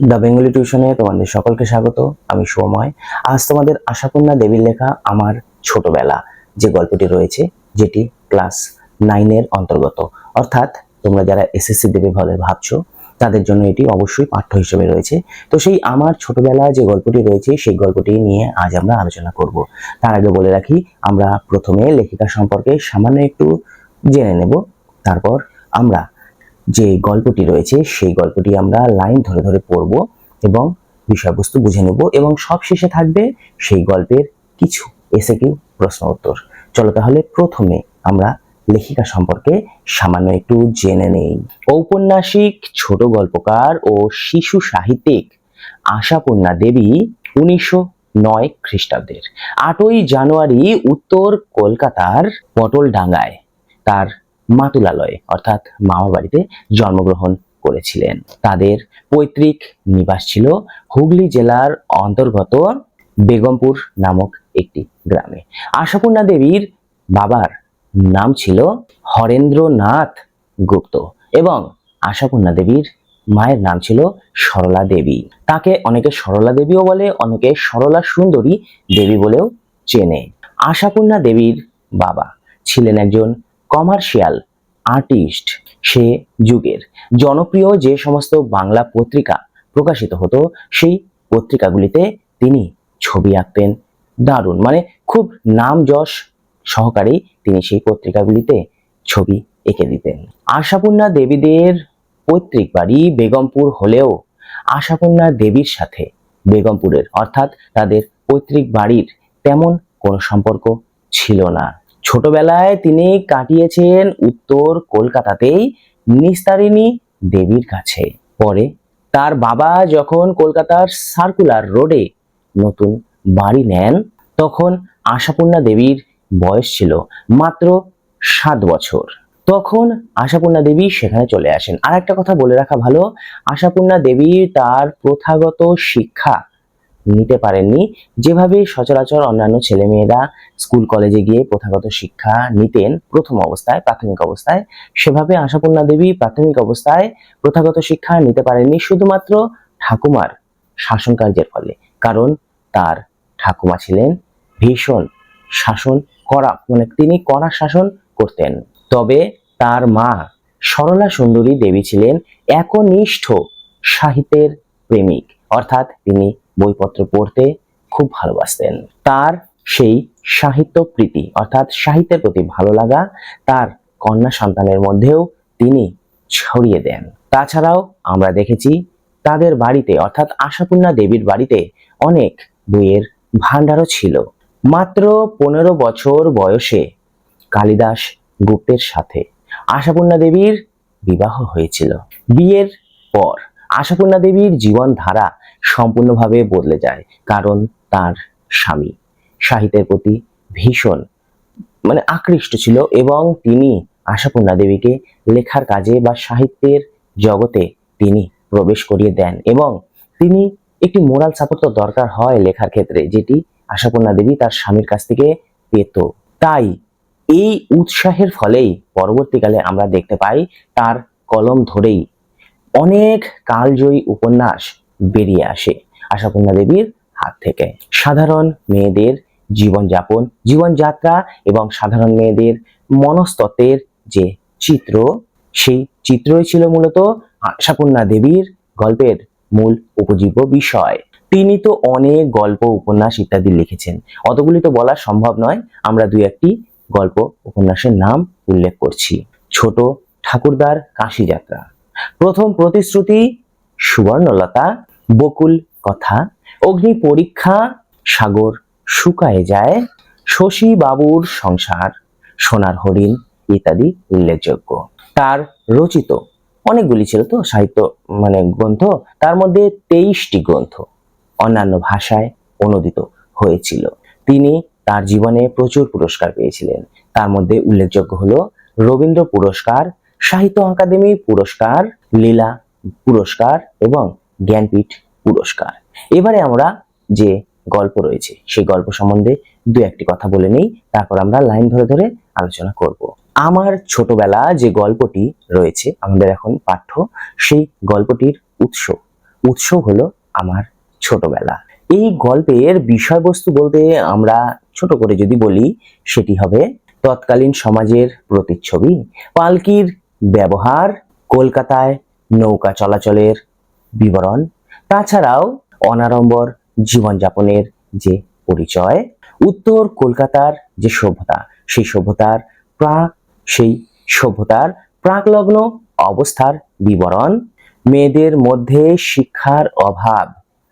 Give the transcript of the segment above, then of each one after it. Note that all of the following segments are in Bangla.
দ্য বেঙ্গলি টিউশনে তোমাদের সকলকে স্বাগত, আমি সোময়। আজ তোমাদের আশাপূর্ণা দেবীর লেখা আমার ছোটবেলা যে গল্পটি রয়েছে, যেটি ক্লাস নাইনের অন্তর্গত। অর্থাৎ তোমরা যারা এসএসসি দেবে বলে ভাবছ, তাদের জন্য এটি অবশ্যই পাঠ্য হিসেবে রয়েছে। তো সেই আমার ছোটবেলা যে গল্পটি রয়েছে, সেই গল্পটি নিয়ে আজ আমরা আলোচনা করব। তার আগে বলে রাখি, আমরা প্রথমে লেখিকা সম্পর্কে সামান্য একটু জেনে নেব। তারপর আমরা যে গল্পটি রয়েছে, সেই গল্পটি আমরা লাইন ধরে ধরে পড়ব এবং বিষয়বস্তু বুঝে নেব এবং সব শেষে থাকবে সেই গল্পের কিছু এসে কিউ প্রশ্ন উত্তর। চলো তাহলে প্রথমে আমরা লেখিকা সম্পর্কে সামান্য একটু জেনে নেই। ঔপন্যাসিক, ছোট গল্পকার ও শিশু সাহিত্যিক আশাপূর্ণা দেবী উনিশশো নয় খ্রিস্টাব্দের। আটই জানুয়ারি উত্তর কলকাতার পটলডাঙ্গায় তার মাতুলালয়ে, অর্থাৎ মামা বাড়িতে জন্মগ্রহণ করেছিলেন। তাদের পৈতৃক নিবাস ছিল হুগলি জেলার অন্তর্গত বেগমপুর নামক একটি গ্রামে। আশাপূর্ণা দেবীর বাবার নাম ছিল হরেন্দ্রনাথ গুপ্ত এবং আশাপূর্ণা দেবীর মায়ের নাম ছিল সরলা দেবী। তাকে অনেকে সরলা দেবীও বলে, অনেকে সরলা সুন্দরী দেবী বলেও চেনে। আশাপূর্ণা দেবীর বাবা ছিলেন একজন কমার্শিয়াল আর্টিস্ট সে যুগের। জনপ্রিয় যে সমস্ত বাংলা পত্রিকা প্রকাশিত হতো, সেই পত্রিকাগুলিতে তিনি ছবি আঁকতেন। দারুণ মানে খুব নাম যশ সহকারেই তিনি সেই পত্রিকাগুলিতে ছবি এঁকে দিতেন। আশাপূর্ণা দেবীদের পৈতৃক বাড়ি বেগমপুর হলেও আশাপূর্ণা দেবীর সাথে বেগমপুরের, অর্থাৎ তাদের পৈতৃক বাড়ির তেমন কোনো সম্পর্ক ছিল না। ছোটবেলায় তিনি কাটিয়েছেন উত্তর কলকাতাতেই নিস্তারিণী দেবীর কাছে। পরে তার বাবা যখন কলকাতার সার্কুলার রোডে নতুন বাড়ি নেন, তখন আশাপূর্ণা দেবীর বয়স ছিল মাত্র সাত বছর। তখন আশাপূর্ণা দেবী সেখানে চলে আসেন। আর একটা কথা বলে রাখা ভালো, আশাপূর্ণা দেবী তার প্রথাগত শিক্ষা নিতে পারেননি। যেভাবে সচরাচর অন্যান্য ছেলেমেয়েরা স্কুল, কলেজে গিয়ে প্রথাগত শিক্ষা নিতেন, প্রথম অবস্থায়, প্রাথমিক অবস্থায়, সেভাবে আশাপূর্ণা দেবী প্রাথমিক অবস্থায় প্রথাগত শিক্ষা নিতে পারেননি শুধুমাত্র ঠাকুমার শাসন কার্যের ফলে। কারণ তার ঠাকুমা ছিলেন ভীষণ শাসন করা মানে তিনি কড়া শাসন করতেন। তবে তার মা সরলা সুন্দরী দেবী ছিলেন একনিষ্ঠ সাহিত্যের প্রেমিক। অর্থাৎ তিনি বইপত্র পড়তে খুব ভালোবাসতেন। তার সেই সাহিত্য প্রীতি, অর্থাৎ সাহিত্যের প্রতি ভালো লাগা তার কন্যা সন্তানের মধ্যেও তিনি ছড়িয়ে দেন। তাছাড়াও আমরা দেখেছি তাদের বাড়িতে, অর্থাৎ আশাপূর্ণা দেবীর বাড়িতে অনেক বইয়ের ভাণ্ডারও ছিল। মাত্র পনেরো বছর বয়সে কালিদাস গুপ্তের সাথে আশাপূর্ণা দেবীর বিবাহ হয়েছিল। বিয়ের পর আশাপূর্ণা দেবীর জীবনধারা সম্পূর্ণভাবে বদলে যায় কারণ তার স্বামী। সাহিত্যের প্রতি ভীষণ মানে আকৃষ্ট ছিল এবং তিনি আশাপূর্ণা দেবীকে লেখার কাজে বা সাহিত্যের জগতে তিনি প্রবেশ করিয়ে দেন এবং তিনি একটি মোরাল সাপোর্ট তো দরকার হয় লেখার ক্ষেত্রে, যেটি আশাপূর্ণা দেবী তার স্বামীর কাছ থেকে পেত। তাই এই উৎসাহের ফলেই পরবর্তীকালে আমরা দেখতে পাই তার কলম ধরেই অনেক কালজয়ী উপন্যাস বেরিয়ে আসে আশাপূর্ণা দেবীর হাত থেকে। সাধারণ মেয়েদের জীবনযাপন, জীবনযাত্রা এবং সাধারণ মেয়েদের মনস্তত্ত্বের যে চিত্র, সেই চিত্রই ছিল মূলত আশাপূর্ণা দেবীর গল্পের মূল উপজীব্য বিষয়। তিনি তো অনেক গল্প, উপন্যাস ইত্যাদি লিখেছেন। অতগুলি তো বলা সম্ভব নয়, আমরা দুই একটি গল্প, উপন্যাসের নাম উল্লেখ করছি। ছোট ঠাকুরদার কাশি যাত্রা প্রথম প্রতিশ্রুতি সুবর্ণলতা বকুল কথা। অগ্নি পরীক্ষা, সাগর শুকায়ে যায়, শশী বাবুর সংসার, সোনার হরিণ ইত্যাদি উল্লেখযোগ্য। তার রচিত অনেকগুলি ছিল তো, সাহিত্য মানে গ্রন্থ, তার মধ্যে তেইশটি গ্রন্থ অন্যান্য ভাষায় অনুদিত হয়েছিল। তিনি তার জীবনে প্রচুর পুরস্কার পেয়েছিলেন। তার মধ্যে উল্লেখযোগ্য হলো রবীন্দ্র পুরস্কার, সাহিত্য একাডেমি পুরস্কার, লীলা পুরস্কার এবং জ্ঞানপীঠ পুরস্কার। এবারে আমরা যে গল্প রয়েছে, সেই গল্প সম্বন্ধে দু একটি কথা বলে নেই, তারপর আমরা লাইন ধরে ধরে আলোচনা করব। আমার ছোটবেলা যে গল্পটি রয়েছে, আমাদের এখন পাঠ্য, সেই গল্পটির উৎস। উৎস হলো আমার ছোটবেলা। এই গল্পের বিষয়বস্তু বলতে আমরা ছোট করে যদি বলি, সেটি হবে তৎকালীন সমাজের প্রতিচ্ছবি, পালকির ব্যবহার, কলকাতায় নৌকা চলাচলের বিবরণ, তাছাড়াও অনাড়ম্বর জীবনযাপনের যে পরিচয়, উত্তর কলকাতার যে সভ্যতা, সেই সভ্যতার প্রাক সেই সভ্যতার প্রাকলগ্ন অবস্থার বিবরণ, মেয়েদের মধ্যে শিক্ষার অভাব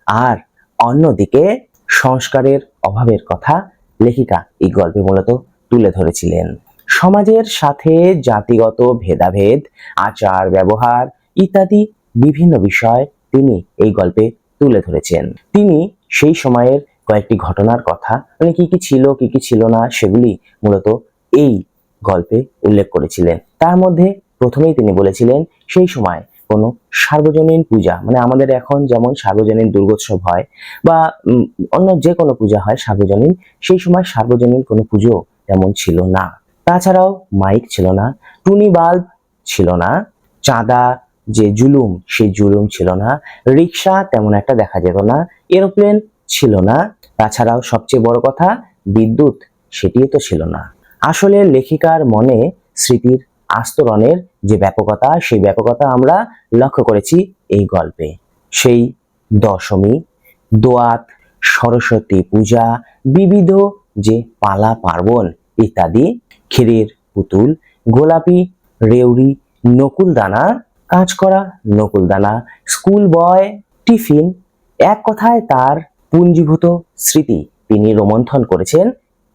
আর অন্যদিকে সংস্কারের অভাবের কথা লেখিকা এই গল্পে মূলত তুলে ধরেছিলেন। সমাজের সাথে জাতিগত ভেদাভেদ আচার ব্যবহার ইত্যাদি বিভিন্ন বিষয় তিনি এই গল্পে তুলে ধরেছেন। তিনি সেই সময়ের কয়েকটি ঘটনার কথা মানে কি কি ছিল, কি কি ছিল না, সেগুলি মূলত এই গল্পে উল্লেখ করেছিলেন। তার মধ্যে প্রথমেই তিনি বলেছিলেন, সেই সময় কোনো সার্বজনীন পূজা মানে আমাদের এখন যেমন সার্বজনীন দুর্গোৎসব হয়, বা অন্য যে কোনো পূজা হয় সার্বজনীন, সেই সময় সার্বজনীন কোনো পুজো তেমন ছিল না। তাছাড়াও মাইক ছিল না, টুনি বাল্ব ছিল না, চাঁদা যে জুলুম, সেই জুলুম ছিল না। রিক্সা তেমন একটা দেখা যেত না। এরোপ্লেন ছিল না। তাছাড়াও সবচেয়ে বড় কথা, বিদ্যুৎ সেটিও তো ছিল না। আসলে লেখিকার মনে স্মৃতির আস্তরণের যে ব্যাপকতা, সেই ব্যাপকতা আমরা লক্ষ্য করেছি এই গল্পে। সেই দশমী, দোয়াত, সরস্বতী পূজা, বিবিধ যে পালা পার্বণ ইত্যাদি, ক্ষীরের পুতুল, গোলাপি, রেউড়ি, নকুলদানা কাজ করা, নকুলদানা, স্কুল বয়, টিফিন, এক কথায় তার পুঞ্জীভূত স্মৃতি তিনি রোমন্থন করেছেন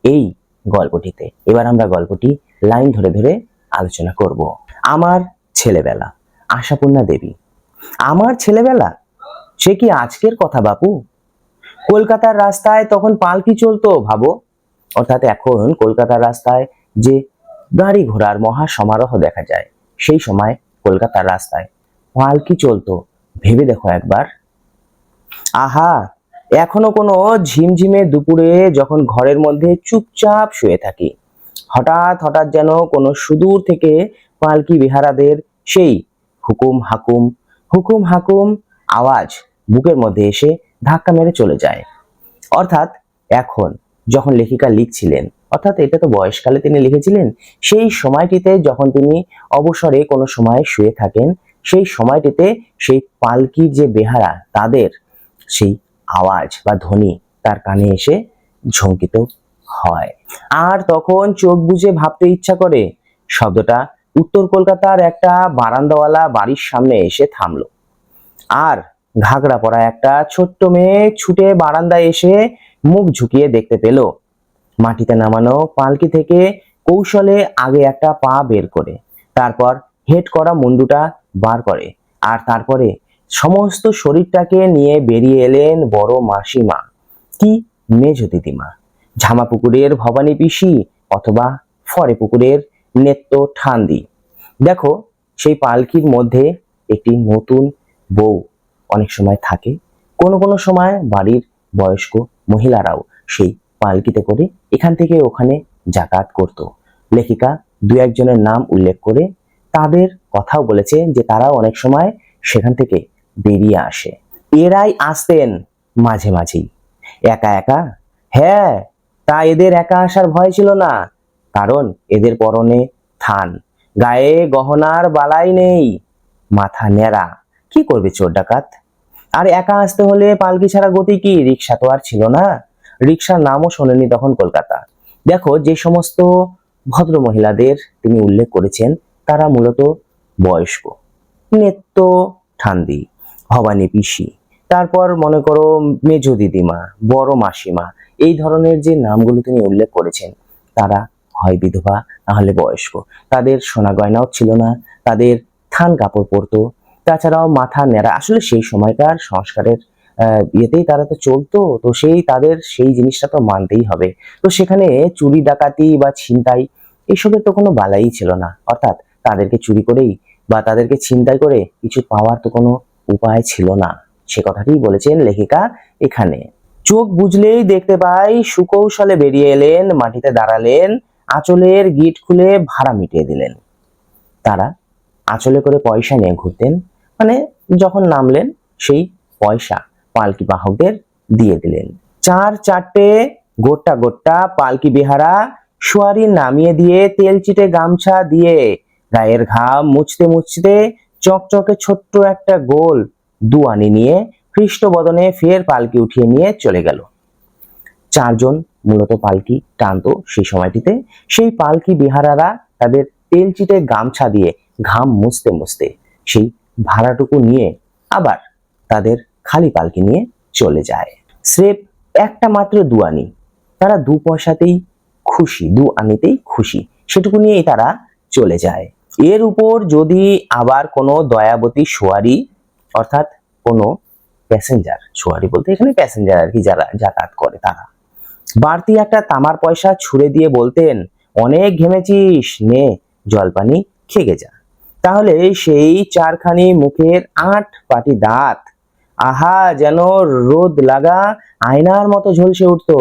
এই গল্পটিতে। এবার আমরা গল্পটি লাইন ধরে ধরে আলোচনা করব। আমার ছেলেবেলা, আশাপূর্ণা দেবী। আমার ছেলেবেলা? সে কি আজকের কথা বাপু? কলকাতার রাস্তায় তখন পালকি চলতো, ভাবো। অর্থাৎ এখন কলকাতার রাস্তায় যে গাড়ি ঘোড়ার মহা সমারোহ দেখা যায়, সেই সময় কলকাতার রাস্তায়। পালকি চলতো। ভেবে দেখো একবার। আহা! এখনও কোনো ঝিমঝিমে দুপুরে যখন ঘরের মধ্যে চুপচাপ শুয়ে থাকি। হঠাৎ হঠাৎ যেন কোনো সুদূর থেকে পালকি বিহারাদের সেই হুকুম হাকুম হুকুম হাকুম আওয়াজ বুকের মধ্যে এসে ধাক্কা মেরে চলে যায়। অর্থাৎ এখন যখন লেখিকা লিখছিলেন অর্থাৎ এটা তো বয়সকালে তিনি লিখেছিলেন, সেই সময়টিতে যখন তিনি অবসরে কোনো সময় শুয়ে থাকেন, সেই সময়টিতে সেই পালকি যে বেহারা, তাদের সেই আওয়াজ বা ধ্বনি তার কানে এসে ঝঙ্কিত হয়। আর তখন চোখ বুজে ভাবতে ইচ্ছা করে, শব্দটা উত্তর কলকাতার একটা বারান্দাওয়ালা বাড়ির সামনে এসে থামলো। আর ঘাগড়া পরা একটা ছোট্ট মেয়ে ছুটে বারান্দায় এসে মুখ ঝুঁকিয়ে দেখতে পেল। মাটিতে নামানো পালকি থেকে কৌশলে আগে একটা পা বের করে, তারপর হেড করা মুন্ডুটা বার করে, আর তারপরে সমস্ত শরীরটাকে নিয়ে বেরিয়ে এলেন বড় মাসিমা। কি মেজ দিদিমা, ঝামা পুকুরের ভবানী পিসি অথবা ফরে পুকুরের নেত্য ঠান্দি দেখো, সেই পালকির মধ্যে একটি নতুন বউ অনেক সময় থাকে। কোনো কোনো সময় বাড়ির বয়স্ক মহিলারাও সেই পালকিতে করে এখান থেকে ওখানে যাতায়াত করত। লেখিকা দু একজনের নাম উল্লেখ করে তাদের কথাও বলেছে যে তারাও অনেক সময় সেখান থেকে বেরিয়ে আসে। এরাই আসতেন মাঝে মাঝেই। একা একা হ্যাঁ তা এদের একা আসার ভয় ছিল না, কারণ এদের পরনে থান, গায়ে গহনার বালাই নেই, মাথা নেড়া কি করবে চোর ডাকাত? আর একা আসতে হলে পালকি ছাড়া গতি কি? রিক্সা তো আর ছিল না। রিক্সার নামও শোনেনি তখন কলকাতা। দেখো, যে সমস্ত ভদ্র মহিলাদের তিনি উল্লেখ করেছেন, তারা মূলত বয়স্ক, নেত্য ঠান্দি ভবানী পিসি, তারপর মনে করো মেজ দিদিমা, বড় মাসিমা, এই ধরনের যে নামগুলো তিনি উল্লেখ করেছেন, তারা হয় বিধবা, না হলে বয়স্ক। তাদের সোনা গয়নাও ছিল না, তাদের থান কাপড় পরতো, তাছাড়াও মাথা নেড়া আসলে সেই সময়কার সংস্কারের ইয়েতেই তারা তো চলতো, তো সেই তাদের সেই জিনিসটা তো মানতেই হবে। তো সেখানে চুরি ডাকাতি বা ছিনতাই এসবের তো কোনো বালাই ছিল না। অর্থাৎ তাদেরকে চুরি করেই বা তাদেরকে ছিনতাই করে কিছু পাওয়ার তো কোনো উপায় ছিল না। সে কথাটিই বলেছেন লেখিকা এখানে। চোখ বুঝলেই দেখতে পাই সুকৌশলে বেরিয়ে এলেন, মাটিতে দাঁড়ালেন, আঁচলের গিট খুলে ভাড়া মিটিয়ে দিলেন। তারা আঁচলে করে পয়সা নিয়ে ঘুরতেন মানে যখন নামলেন সেই পয়সা পালকি বাহকদের দিয়ে দিলেন। চার চারটে গোটা গোটা পালকি বেহারা সোয়ারি নামিয়ে দিয়ে তেল চিটে গামছা দিয়ে গায়ের ঘাম মুছতে মুছতে চকচকে ছোট্ট একটা গোল দুয়ানি নিয়ে খ্রিস্টবদনে ফের পালকি উঠিয়ে নিয়ে চলে গেল। চারজন মূলত পালকি টানতো সেই সময়টিতে। সেই পালকি বিহারারা তাদের তেল চিটে গামছা দিয়ে ঘাম মুছতে মুছতে সেই ভাড়াটুকু নিয়ে আবার তাদের খালি পালকি নিয়ে চলে যায়। স্রেফ একটা মাত্র দুয়ানি তারা দু পয়সাতেই খুশি, দু আনিতেই খুশি। সেটুকু নিয়েই তারা চলে যায়। এর উপর যদি আবার কোনো দয়াবতী সোয়ারি, অর্থাৎ কোনো প্যাসেঞ্জার, সোয়ারি বলতে এখানে প্যাসেঞ্জার আর কি যারা, যাতায়াত করে তারা। বাড়তি একটা তামার পয়সা ছুড়ে দিয়ে বলতেন, অনেক ঘেমেছিস, নে, জলপানি খেগে যা। তাহলে সেই চারখানি মুখের আট পাটি দাঁত আহা, যেন রোদ লাগা আয়নার মতো ঝলসে উঠতো।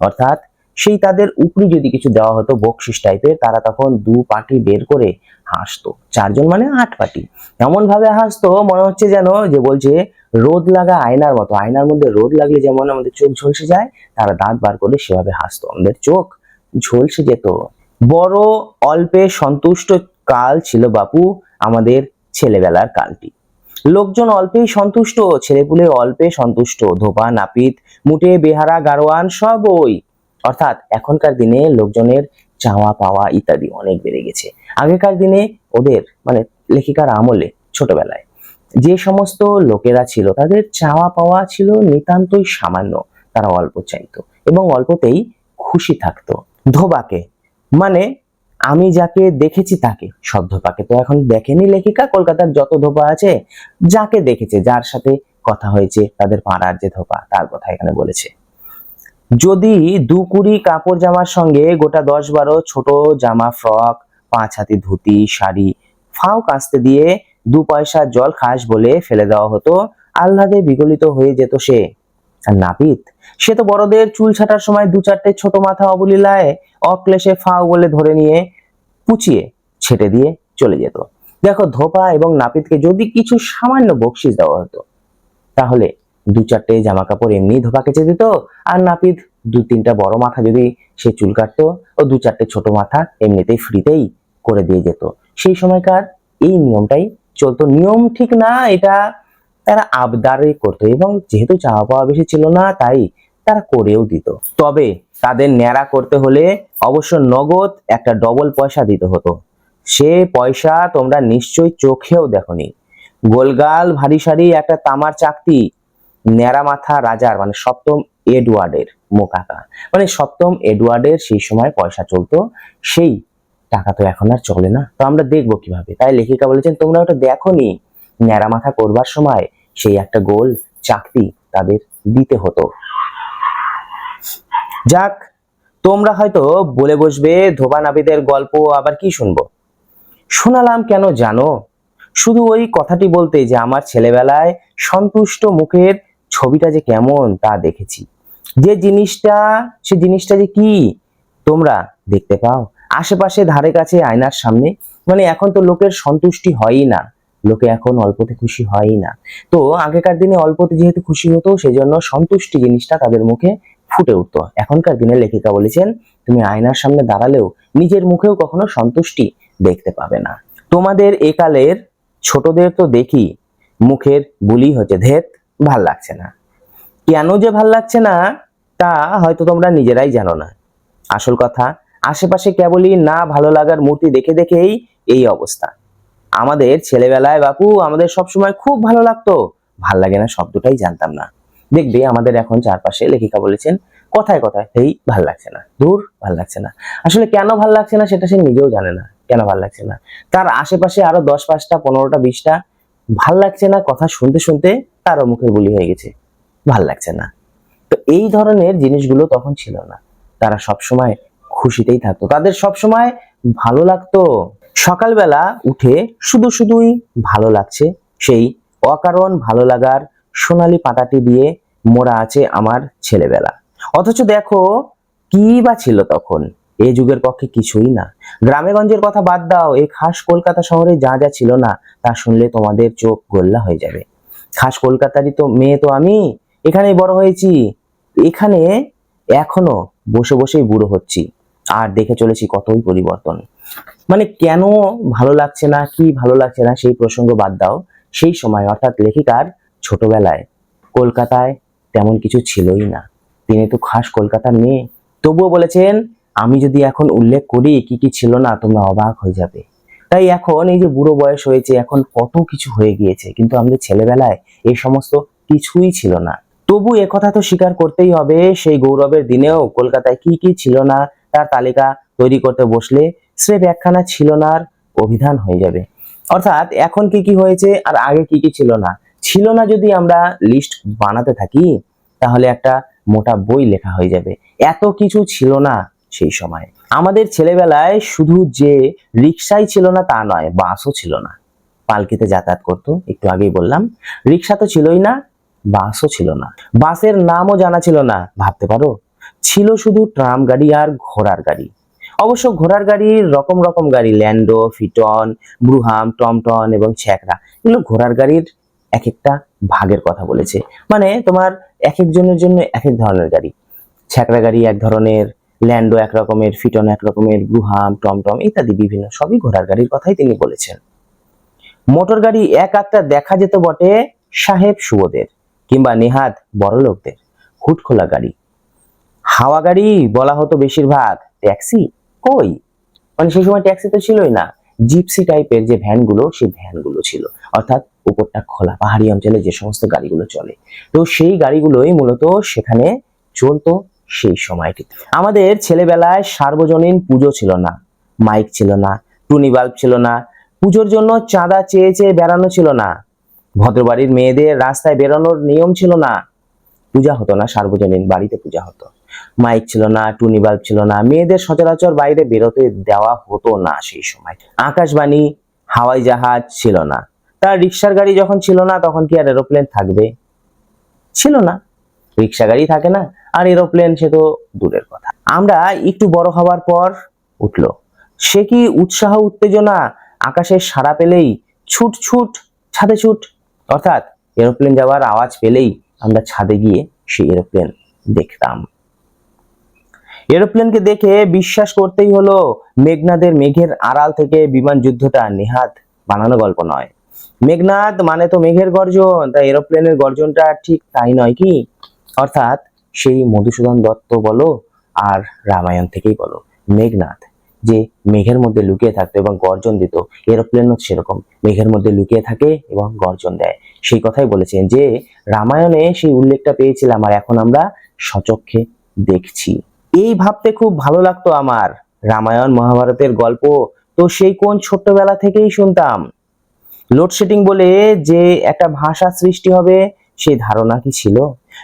অর্থাৎ সেই তাদের উপরি যদি কিছু দেওয়া হতো বকশিস টাইপের তারা তখন দু পাটি বের করে হাসতো। চারজন মানে আট পাটি। এমন ভাবে হাসতো, মনে হচ্ছে যেন যে বলছে, রোদ লাগা আয়নার মতো। আয়নার মধ্যে রোদ লাগলে যেমন আমাদের চোখ ঝলসে যায়, তারা দাঁত বার করে সেভাবে হাসতো। আমাদের চোখ ঝলসে যেত। বড়, অল্পে সন্তুষ্ট কাল ছিল বাপু, আমাদের ছেলেবেলার কালটি। লোকজন অল্পেই সন্তুষ্ট, ছেলেপুলে অল্পে সন্তুষ্ট, ধোপা, নাপিত, মুটে, বেহারা, গারোয়ান, সব ওই। অর্থাৎ এখনকার দিনে লোকজনের চাওয়া পাওয়া ইত্যাদি অনেক বেড়ে গেছে। আগেকার দিনে ওদের মানে লেখিকার আমলে, ছোটবেলায়, যে সমস্ত লোকেরা ছিল, তাদের চাওয়া পাওয়া ছিল নিতান্তই সামান্য। তারা অল্প চাইতো এবং অল্পতেই খুশি থাকতো। ধোবাকে মানে আমি যাকে দেখেছি তাকে সব ধোপাকে তো এখন দেখেনি লেখিকা, কলকাতার যত ধোপা আছে, যাকে দেখেছে, যার সাথে কথা হয়েছে, তাদের পাড়ার যে ধোপা, তার কথা এখানে বলেছে। যদি দু কুড়ি কাপড় জামার সঙ্গে গোটা দশ বারো ছোট জামা, ফ্রক, পাঁচ হাতি ধুতি, শাড়ি, ফাও কাস্তে দিয়ে দু পয়সা জল খাস বলে ফেলে দেওয়া হতো, আহ্লাদে বিগলিত হয়ে যেত সে। আর নাপিত, সে তো বড়দের চুল ছাটার সময় দু চারটে ছোট মাথা অবলীলায় অক্লেশে ফাও বলে ধরে নিয়ে পুচিয়ে ছেটে দিয়ে চলে যেত। দেখো ধোপা এবং নাপিতকে যদি কিছু সামান্য বকশিস দেওয়া হতো, তাহলে দু চারটে জামা কাপড় এমনি ধোপা কেচে দিত আর নাপিত দু তিনটা বড় মাথা যদি সে চুল কাটতো ও দু চারটে ছোট মাথা এমনিতেই ফ্রিতেই করে দিয়ে যেত। সেই সময়কার এই নিয়মটাই চলতো। নিয়ম ঠিক না, এটা তারা আবদারে করতো এবং যেহেতু চাওয়া পাওয়া বেশি ছিল না, তাই তারা করেও দিত। তবে তাদের ন্যাড়া করতে হলে অবশ্য নগদ একটা ডবল পয়সা দিতে হতো। সে পয়সা তোমরা নিশ্চয়ই চোখেও দেখনি। গোলগাল ভারী সারি একটা তামার চাকতি, ন্যাড়া মাথা রাজার মানে সপ্তম এডওয়ার্ডের মোকাকা মানে সপ্তম এডওয়ার্ডের সেই সময় পয়সা চলতো, সেই টাকা তো এখন আর চলে না। তো আমরা দেখব কীভাবে। তাই লেখিকা বলেছেন, তোমরা ওটা দেখোনি। ন্যাড়া মাথা করবার সময় সেই একটা গোল চাকতি তাদের দিতে হতো। যাক, তোমরা হয়তো বলে বসবে ধোবা নাবিদের গল্প আবার কি শুনব? শোনালাম কেন জানো? শুধু ওই কথাটি বলতে যে আমার ছেলেবেলায় সন্তুষ্ট মুখের ছবিটা যে কেমন তা দেখেছি। যে জিনিসটা, সে জিনিসটা যে কি, তোমরা দেখতে পাও। আশেপাশে ধারে কাছে আয়নার সামনে মানে এখন তো লোকের সন্তুষ্টি হয়ই না। লোকে এখন অল্পতে খুশি হয়ই না। তো আগেকার দিনে অল্পতে যেহেতু খুশি হতো, সেজন্য সন্তুষ্টি জিনিসটা তাদের মুখে ফুটে উঠতো। এখনকার দিনে লেখিকা বলেছেন, তুমি আয়নার সামনে দাঁড়ালেও নিজের মুখেও কখনো সন্তুষ্টি দেখতে পাবে না। তোমাদের একালের ছোটদের তো দেখি, মুখের বুলি হচ্ছে ধেত, ভালো লাগছে না। কেন যে ভালো লাগছে না, তা হয়তো তোমরা নিজেরাই জানো না। আসল কথা, আশেপাশে কেবলই না ভালো লাগার মূর্তি দেখে দেখেই এই অবস্থা। আমাদের ছেলেবেলায় বাপু, আমাদের সবসময় খুব ভালো লাগতো। ভালো লাগে না শব্দটাই জানতাম না। দেখবে আমাদের এখন চারপাশে লেখিকা বলেছেন, কথায় কথায় এই ভালো লাগছে না দূর ভালো লাগছে না। আসলে কেন ভালো লাগছে না সেটা সে নিজেও জানে না, কেন ভালো লাগছে না? তার আশেপাশে আরও দশ পাঁচটা, পনেরোটা, বিশটা ভালো লাগছে না কথা শুনতে শুনতে তারও মুখের বুলি হয়ে গেছে, ভালো লাগছে না। তো এই ধরনের জিনিসগুলো তখন ছিল না। তারা সব সময় খুশিতেই থাকতো। তাদের সব সময় ভালো লাগতো। সকালবেলা উঠে শুধু শুধুই ভালো লাগছে সেই অকারণ ভালো লাগার সোনালি পাতাটি দিয়ে মোড়া আছে আমার ছেলেবেলা। অথচ দেখো, কি বা ছিল তখন? এ যুগের পক্ষে কিছুই না। গ্রামেগঞ্জের কথা বাদ দাও, এই খাস কলকাতা শহরে যা যা ছিল না, তা শুনলে তোমাদের চোখ গোল্লা হয়ে যাবে। খাস কলকাতারই তো মেয়ে তো আমি, এখানেই বড় হয়েছি। এখানে এখনও বসে বসেই বুড়ো হচ্ছি, আর দেখে চলেছি কতই পরিবর্তন। মানে কেন ভালো লাগছে না, কি ভালো লাগছে না, সেই প্রসঙ্গ বাদ দাও। সেই সময়, অর্থাৎ লেখিকার ছোটবেলায়, কলকাতায় তেমন কিছু ছিলই না। তিনি তো খাস কলকাতার মেয়ে। তবুও বলেছেন, আমি যদি এখন উল্লেখ করি কি কি ছিল না, তোমরা অবাক হয়ে যাবে। তাই এখন এই যে বুড়ো বয়স হয়েছে, এখন কত কিছু হয়ে গিয়েছে, কিন্তু আমাদের ছেলেবেলায় এই সমস্ত কিছুই ছিল না। তবু একথা তো স্বীকার করতেই হবে, সেই গৌরবের দিনেও কলকাতায় কি কি ছিল না, তার তালিকা তৈরি করতে বসলে স্রেফ একখানা ছিল না আর অভিধান হয়ে যাবে। অর্থাৎ এখন কি কি হয়েছে আর আগে কি কি ছিল না ছিল না যদি আমরা লিস্ট বানাতে থাকি, তাহলে একটা মোটা বই লেখা হয়ে যাবে। এত কিছু ছিল না সেই সময়। আমাদের ছেলেবেলায় শুধু যে রিক্সাই ছিল না তা নয়, বাসও ছিল না। পালকিতে যাতায়াত করতো, একটু আগেই বললাম। রিক্সা তো ছিলই না, বাসও ছিল না। বাসের নামও জানা ছিল না, ভাবতে পারো? ছিল শুধু ট্রাম গাড়ি আর ঘোড়ার গাড়ি। অবশ্য ঘোড়ার গাড়ির রকম রকম গাড়ি, ল্যান্ডো, ফিটন, ব্রুহাম টমটন এবং ছ্যাকরা এগুলো ঘোড়ার গাড়ির এক একটা ভাগের কথা বলেছে। মানে তোমার এক একজনের জন্য এক এক ধরনের গাড়ি। ছ্যাকরা গাড়ি এক ধরনের, ল্যান্ডো এক রকমের, ফিটন এক রকমের ব্রুহাম টমটম ইত্যাদি বিভিন্ন সবই ঘোড়ার গাড়ির কথাই তিনি বলেছেন। মোটর গাড়ি এক আধটা দেখা যেত বটে সাহেব শুভদের কিংবা নেহাত বড় লোকদের। হুট খোলা গাড়ি। হাওয়া গাড়ি বলা হতো বেশিরভাগ। ট্যাক্সি? কই? মানে সেই সময় ট্যাক্সি তো ছিলই না। জিপসি টাইপের যে ভ্যানগুলো, সেই ভ্যানগুলো ছিল। অর্থাৎ উপরটা খোলা, পাহাড়ি অঞ্চলে যে সমস্ত গাড়িগুলো চলে। তো সেই গাড়িগুলোই মূলত সেখানে চলতো সেই সময়টিতে আমাদের ছেলেবেলায় সার্বজনীন পুজো ছিল না, মাইক ছিল না, টুনি বাল্ব ছিল না, পুজোর জন্য চাঁদা চেয়ে চেয়ে বেড়ানো ছিল না, ভদ্রবাড়ির মেয়েদের রাস্তায় বেরোনোর নিয়ম ছিল না, পূজা হতো না, সার্বজনীন বাড়িতে পূজা হতো। মাইক ছিল না, টুনি বাল্ব ছিল না, মেয়েদের সচরাচর বাইরে বেরোতে দেওয়া হতো না সেই সময়। আকাশবাণী, হাওয়াই জাহাজ ছিল না। তার রিক্সার গাড়ি যখন ছিল না, তখন কি আর এরোপ্লেন থাকবে? ছিল না। রিক্সা গাড়ি থাকে না, আর এরোপ্লেন সে তো দূরের কথা। আমরা একটু বড় হওয়ার পর উঠল। সে কি উৎসাহ, উত্তেজনা, আকাশের সাড়া পেলেই ছুট ছুট, ছাদে ছুট? অর্থাৎ এরোপ্লেন যাওয়ার আওয়াজ পেলেই আমরা ছাদে গিয়ে সেই এরোপ্লেন দেখতাম। এরোপ্লেনকে দেখে বিশ্বাস করতেই হলো, মেঘনাদের মেঘের আড়াল থেকে বিমান যুদ্ধটা নেহাত বানানো গল্প নয়। মেঘনাদ মানে তো মেঘের গর্জন, তাই এরোপ্লেনের গর্জনটা ঠিক তাই নয় কি? অর্থাৎ সেই মধুসূদন দত্ত বলো আর রামায়ণ থেকেই বলো মেঘনাথ যে মেঘের মধ্যে লুকিয়ে থাকতো এবং গর্জন দিত এরোপ্লেনও সেরকম, মেঘের মধ্যে লুকিয়ে থাকে এবং গর্জন দেয়। সেই কথাই বলেছেন যে রামায়ণে সেই উল্লেখটা পেয়েছিলাম আর এখন আমরা সচক্ষে দেখছি। এই ভাবতে খুব ভালো লাগতো আমার, রামায়ণ মহাভারতের গল্প, তো সেই কোন ছোট্টবেলা থেকেই শুনতাম। লোডশেডিং বলে যে একটা ভাষা সৃষ্টি হবে সেই ধারণা কি ছিল?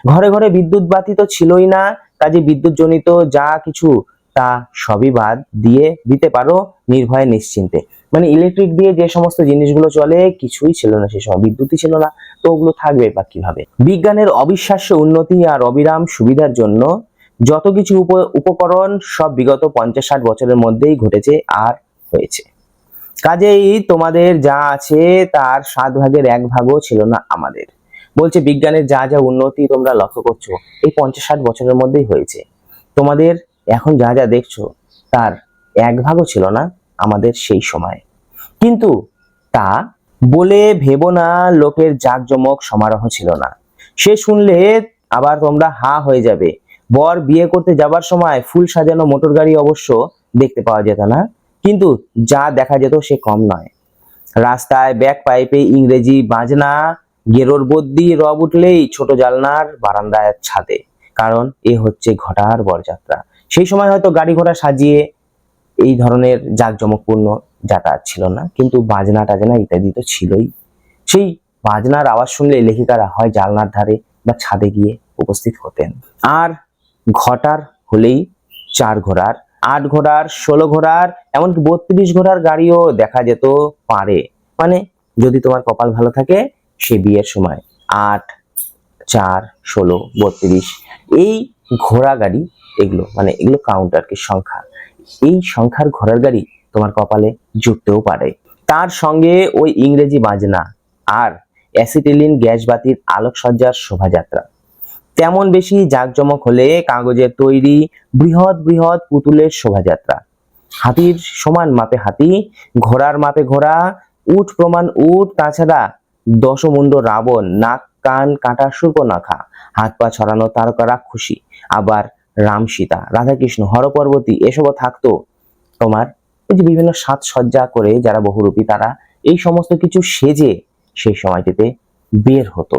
ঘরে ঘরে বিদ্যুৎ বাতি তো ছিলই না, কাজে বিদ্যুৎ জনিত যা কিছু তা সবই বাদ দিয়ে দিতে পারো নির্ভয়ে নিশ্চিন্তে। মানে ইলেকট্রিক দিয়ে যে সমস্ত জিনিসগুলো চলে, কিছুই ছিল না সে সময়, বিদ্যুৎই ছিল না, তো ওগুলো থাকবে বা কীভাবে? বিজ্ঞানের অবিশ্বাস্য উন্নতি আর অবিরাম সুবিধার জন্য যত কিছু উপ- উপকরণ সব বিগত পঞ্চাশ ষাট বছরের মধ্যেই ঘটেছে আর হয়েছে। কাজেই তোমাদের যা আছে, তার সাত ভাগের এক ভাগও ছিল না আমাদের। বলছে, বিজ্ঞানের যা যা উন্নতি তোমরা লক্ষ্য করছ, এই পঞ্চাশ ষাট বছরের মধ্যেই হয়েছে। তোমাদের এখন যা যা দেখছ, তার এক ভাগও ছিল না আমাদের সেই সময়। কিন্তু তা বলে ভেবো না, লোকের জাঁকজমক সমারোহ ছিল না। সে শুনলে আবার তোমরা হা হয়ে যাবে। বর বিয়ে করতে যাবার সময় ফুল সাজানো মোটর গাড়ি অবশ্য দেখতে পাওয়া যেত না। কিন্তু যা দেখা যেত সে কম নয়। রাস্তায় ব্যাক পাইপে ইংরেজি বাজনা, গেরোর বদ্যি, রব উঠলেই ছোট জালনার বারান্দায় ছাদে, কারণ এ হচ্ছে ঘটার বরযাত্রা। সেই সময় হয়তো গাড়ি ঘোড়া সাজিয়ে এই ধরনের জাঁকজমকপূর্ণ যাতায়াত ছিল না, কিন্তু বাজনা টাজনা ইত্যাদি তো ছিলই। সেই বাজনার আওয়াজ শুনলে লেখিকারা হয় জালনার ধারে বা ছাদে গিয়ে উপস্থিত হতেন। আর ঘটার হলেই চার ঘোড়ার আট ঘোড়ার, ষোলো ঘোড়ার, এমনকি বত্রিশ ঘোড়ার গাড়িও দেখা যেত পারে। মানে যদি তোমার কপাল ভালো থাকে সে বিয়ের সময় আট, চার, ষোলো, বত্রিশ, এই ঘোড়া গাড়ি এগুলো মানে এগুলো কাউন্টার কি সংখ্যা। এই সংখ্যার ঘোড়ার গাড়ি তোমার কপালে জুটতেও পারে। তার সঙ্গে ওই ইংরেজি বাজনা আর অ্যাসিটিলিন গ্যাস বাতির আলোকসজ্জার শোভাযাত্রা। তেমন বেশি জাঁকজমক হলে কাগজের তৈরি বৃহৎ বৃহৎ পুতুলের শোভাযাত্রা। হাতির সমান মাপে হাতি, ঘোড়ার মাপে ঘোড়া, উট প্রমাণ উট, তাছাড়া দশমুণ্ড রাবণ, নাক, কান, কাটা, সুর্পনাখা, হাত পা ছড়ানো তারকা রাক্ষসী, আবার রাম সীতা, রাধাকৃষ্ণ, হরপর্বতী, এসবও থাকতো। তোমার এই যে বিভিন্ন সাজসজ্জা করে যারা বহুরূপী, তারা এই সমস্ত কিছু সেজে সেই সময়টিতে বের হতো।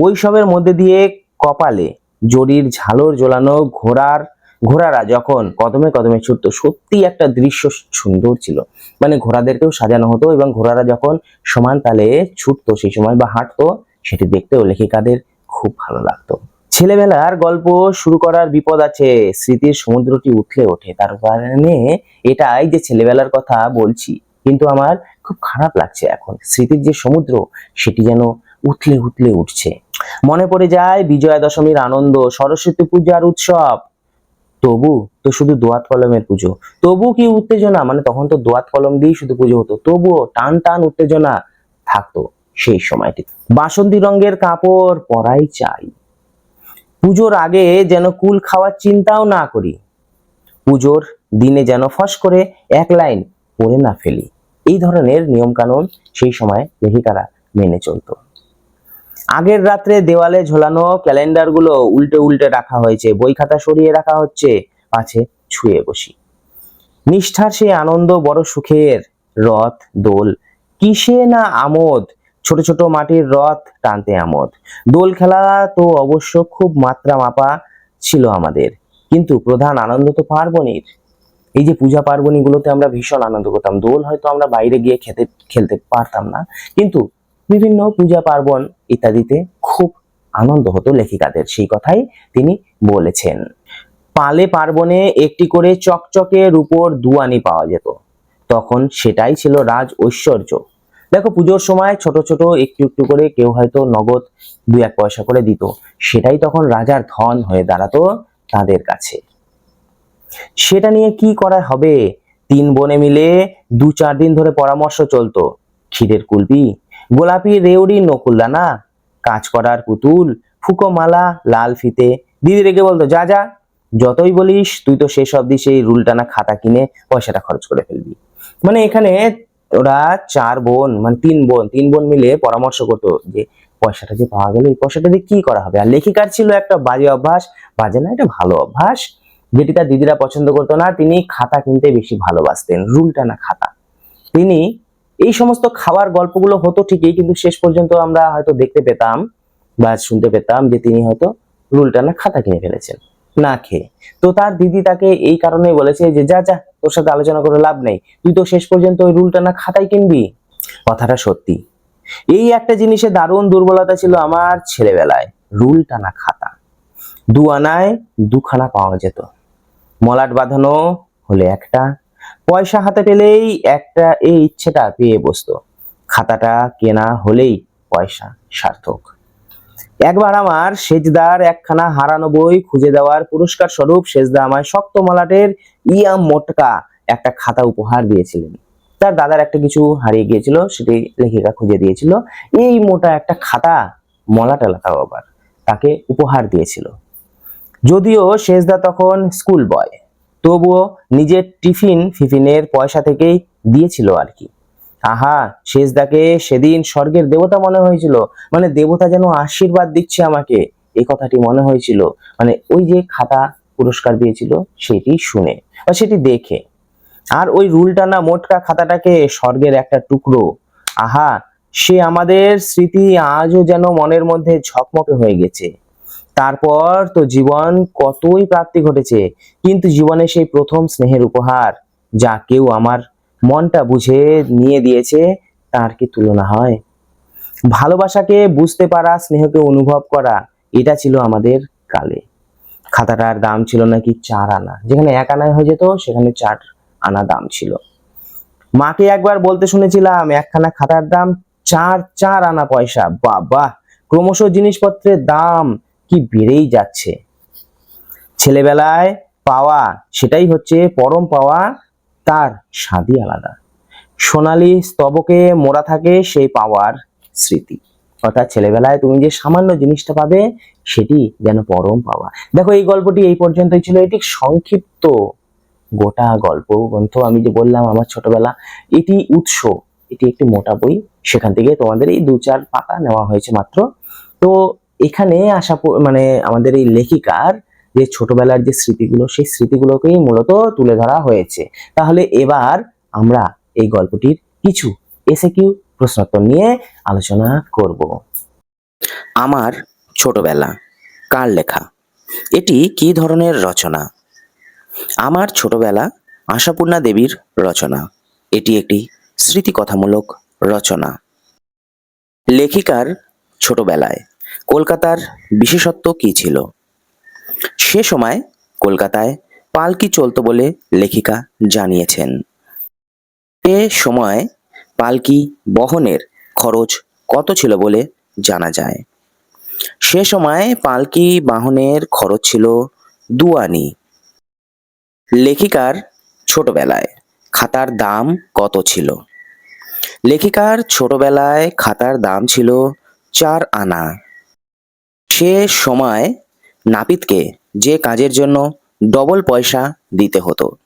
ওই সবের মধ্যে দিয়ে কপালে জরির ঝালর ঝোলানো ঘোড়ার ঘোড়ারা যখন কদমে কদমে ছুটত, সত্যি একটা দৃশ্য সুন্দর ছিল। মানে ঘোড়াদেরকেও সাজানো হতো এবং ঘোড়ারা যখন সমান তালে ছুটতো, সেই সময় বা হাঁটতো, সেটি দেখতেও লেখিকাদের খুব ভালো লাগতো। ছেলেবেলার গল্প শুরু করার বিপদ আছে। স্মৃতির সমুদ্রটি উঠলে ওঠে। তার কারণে এটাই যে ছেলেবেলার কথা বলছি। কিন্তু আমার খুব খারাপ লাগছে এখন। স্মৃতির যে সমুদ্র, সেটি যেন উথলে উথলে উঠছে। মনে পড়ে যায় বিজয়া দশমীর আনন্দ, সরস্বতী পূজার উৎসব। তবু তো শুধু দোয়াত কলমের পুজো। তবু কি উত্তেজনা? মানে তখন তো দোয়াত কলম দিয়েই শুধু পুজো হতো। তবুও টান টান উত্তেজনা থাকতো সেই সময়টি বাসন্তী রঙের কাপড় পরাই চাই। পুজোর আগে যেন কুল খাওয়ার চিন্তাও না করি। পুজোর দিনে যেন ফস করে এক লাইন পড়ে না ফেলি। এই ধরনের নিয়মকানুন সেই সময় লেখিকারা মেনে চলতো। আগের রাত্রে দেওয়ালে ঝোলানো ক্যালেন্ডারগুলো উল্টে উল্টে রাখা হয়েছে। বই খাতা সরিয়ে রাখা হচ্ছে, পাছে ছুঁয়ে বসি। নিষ্ঠার সে আনন্দ বড় সুখের। রথ, দোল, কিসে না আমোদ? ছোট ছোট মাটির রথ টানতে আমোদ। দোল খেলা তো অবশ্য খুব মাত্রা মাপা ছিল আমাদের। কিন্তু প্রধান আনন্দ তো পার্বণীর। এই যে পূজা পার্বণীগুলোতে আমরা ভীষণ আনন্দ করতাম। দোল হয়তো আমরা বাইরে গিয়ে খেতে, খেলতে পারতাম না। কিন্তু বিভিন্ন পূজা পার্বণ ইত্যাদিতে খুব আনন্দ হতো লেখিকাদের। সেই কথাই তিনি বলেছেন। পালে পার্বণে একটি করে চকচকে রূপোর দুয়ানি পাওয়া যেত। তখন সেটাই ছিল রাজ ঐশ্বর্য। দেখো, পুজোর সময় ছোট ছোট একটু একটু করে কেউ হয়তো নগদ দু এক পয়সা করে দিত। সেটাই তখন রাজার ধন হয়ে দাঁড়াতো তাদের কাছে। সেটা নিয়ে কি করা হবে? তিন বোনে মিলে দু চার দিন ধরে পরামর্শ চলতো। ক্ষীরের কুলপি গোলাপি রেউড়ি নকুলদানা কাজ করার পুতুল ফুকো মালা লাল ফিতে। দিদি রেগে বলতো, যা যা, যতই বলিস, তুই তো শেষ অব্দি সেই রুলটানা খাতা কিনে পয়সাটা খরচ করে ফেলবি। মানে এখানে ওরা চার বোন মানে তিন বোন তিন বোন মিলে পরামর্শ করতো যে পয়সাটা যে পাওয়া গেল, এই পয়সাটা দিয়ে কি করা হবে? আর লেখিকার ছিল একটা বাজে অভ্যাস, বাজে না, এটা ভালো অভ্যাস, যেটি তার দিদিরা পছন্দ করতো না, তিনি খাতা কিনতে বেশি ভালোবাসতেন, রুলটানা খাতা। তিনি এই সমস্ত খাবার গল্পগুলো হতো ঠিকই, কিন্তু শেষ পর্যন্ত আমরা হয়তো দেখতে পেতাম বা শুনতে পেতাম যে তিনি হয়তো রুলটানা খাতা কিনে ফেলেছেন, না খেয়ে। তো তার দিদি তাকে এই কারণেই বলেছে যে, যা যা, তোর সাথে আলোচনা করে লাভ নেই। তুই তো শেষ পর্যন্ত ওই রুলটানা খাতাই কিনবি? কথাটা সত্যি। এই একটা জিনিসে দারুণ দুর্বলতা ছিল আমার ছেলেবেলায় রুল টানা খাতা। দু আনায় দুখানা পাওয়া যেত। মলাট বাঁধানো হলে একটা পয়সা হাতে পেলেই একটা এই ইচ্ছেটা পেয়ে বসতো। খাতাটা কেনা হলেই পয়সা সার্থক। একবার আমার সেজদার একখানা হারানো বই খুঁজে দেওয়ার পুরস্কার স্বরূপ সেজদা আমায় শক্ত মলাটের ইয়াম মোটকা একটা খাতা উপহার দিয়েছিলেন। তার দাদার একটা কিছু হারিয়ে গিয়েছিল, সেটি লেখিকা খুঁজে দিয়েছিল। এই মোটা একটা খাতা মলাট এলাকা আবার তাকে উপহার দিয়েছিল। যদিও শেষদা তখন স্কুল বয়। তবুও নিজের টিফিন ফিফিনের পয়সা থেকেই দিয়েছিল আর কি। আহা, শেষদাকে সেদিন স্বর্গের দেবতা মনে হয়েছিল। মানে দেবতা যেন আশীর্বাদ দিচ্ছে আমাকে এই কথাটি মনে হয়েছিল। মানে ওই যে খাতা পুরস্কার দিয়েছিল সেটি শুনে বা সেটি দেখে। আর ওই রুলটা না মোটকা খাতাটাকে স্বর্গের একটা টুকরো। আহা, সে আমাদের স্মৃতি আজও যেন মনের মধ্যে ঝকমকে হয়ে গেছে। তারপর তো জীবন কতই প্রাপ্তি ঘটেছে, কিন্তু জীবনে সেই প্রথম স্নেহের উপহার যা কেউ আমার মনটা বুঝে নিয়ে দিয়েছে, তার কি তুলনা হয়? ভালোবাসাকে বুঝতে পারা, স্নেহকে অনুভব করা, এটা ছিল আমাদের কালে। খাতাটার দাম ছিল নাকি চার আনা, যেখানে এক আনায় হয়ে যেত, সেখানে চার আনা দাম ছিল। মাকে একবার বলতে শুনেছিলাম, একখানা খাতার দাম চার চার আনা পয়সা, বাবা! ক্রমশ জিনিসপত্রের দাম কি বেড়েই যাচ্ছে? ছেলেবেলায় পাওয়া সেটাই হচ্ছে পরম পাওয়া, তার স্বাদই আলাদা। সোনালী স্তবকে মোড়া থাকে সেই পাওয়ার স্মৃতি। অর্থাৎ ছেলেবেলায় তুমি যে সামান্য জিনিসটা পাবে, সেটি যেন পরম পাওয়া। দেখো, এই গল্পটি এই পর্যন্তই ছিল। এটি সংক্ষিপ্ত গোটা গল্প। গ্রন্থ আমি যে বললাম, আমার ছোটবেলা, এটি উৎস, এটি একটি মোটা বই। সেখান থেকে তোমাদের এই দু চার পাতা নেওয়া হয়েছে মাত্র। তো এখানে প- মানে আমাদের এই লেখিকার যে ছোটবেলার যে স্মৃতিগুলো, সেই স্মৃতিগুলোকেই মূলত তুলে ধরা হয়েছে। তাহলে এবার আমরা এই গল্পটির কিছু এসে কিউ প্রশ্নোত্তর নিয়ে আলোচনা করব। আমার ছোটবেলা, কার লেখা? এটি কি ধরনের রচনা? আমার ছোটবেলা, আশাপূর্ণা দেবীর রচনা। এটি একটি স্মৃতিকথামূলক রচনা। লেখিকার ছোটবেলায় কলকাতার বিশেষত্ব কি ছিল? সে সময় কলকাতায় পালকি চলতো বলে লেখিকা জানিয়েছেন। এ সময় পালকি বহনের খরচ কত ছিল বলে জানা যায়। সে সময় পালকি বাহনের খরচ ছিল দুয়ানি লেখিকার ছোটবেলায় খাতার দাম কত ছিল? লেখিকার ছোটবেলায় খাতার দাম ছিল চার আনা। সে সময় নাপিতকে যে কাজের জন্য ডবল পয়সা দিতে হতো।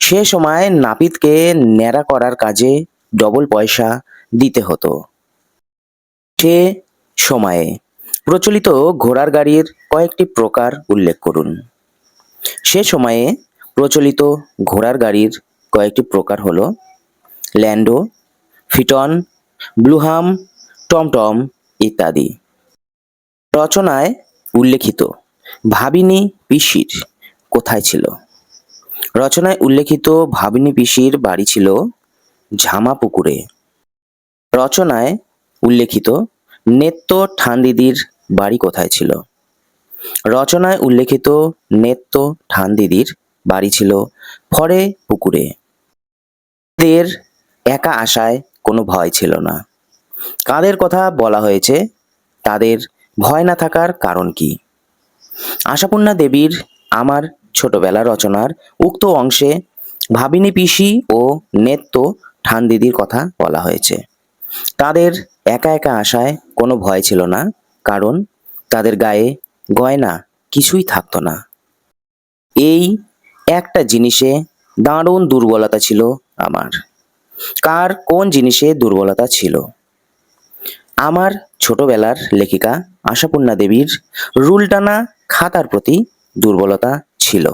সে সময় নাপিতকে ন্যাড়া করার কাজে ডবল পয়সা দিতে হতো। সে সময়ে প্রচলিত ঘোড়ার গাড়ির কয়েকটি প্রকার উল্লেখ করুন। সে সময়ে প্রচলিত ঘোড়ার গাড়ির কয়েকটি প্রকার হলো ল্যান্ডো, ফিটন, ব্লুহাম, টমটম ইত্যাদি। রচনায় উল্লেখিত ভাবিনী পিসির কোথায় ছিল? রচনায় উল্লেখিত ভাবিনী পিসির বাড়ি ছিল ঝামাপুকুরে। রচনায় উল্লেখিত নেত্য ঠান্দিদির বাড়ি কোথায় ছিল? রচনায় উল্লেখিত নেত্য ঠান্দিদির বাড়ি ছিল ফরে পুকুরে এদের একা আসায় কোনো ভয় ছিল না। কাদের কথা বলা হয়েছে, তাদের ভয় না থাকার কারণ কি? আশাপূর্ণা দেবীর আমার ছোটবেলা রচনার উক্ত অংশে ভাবিনী পিসি ও নেত্য ঠান দিদির কথা বলা হয়েছে। তাদের একা একা আসায় কোনো ভয় ছিল না, কারণ তাদের গায়ে গয়না কিছুই থাকতো না। এই একটা জিনিসে দারুণ দুর্বলতা ছিল আমার। কার কোন জিনিসে দুর্বলতা ছিল? আমার ছোটবেলার লেখিকা আশাপূর্ণা দেবীর রুল টানা খাতার প্রতি দুর্বলতা ছিল।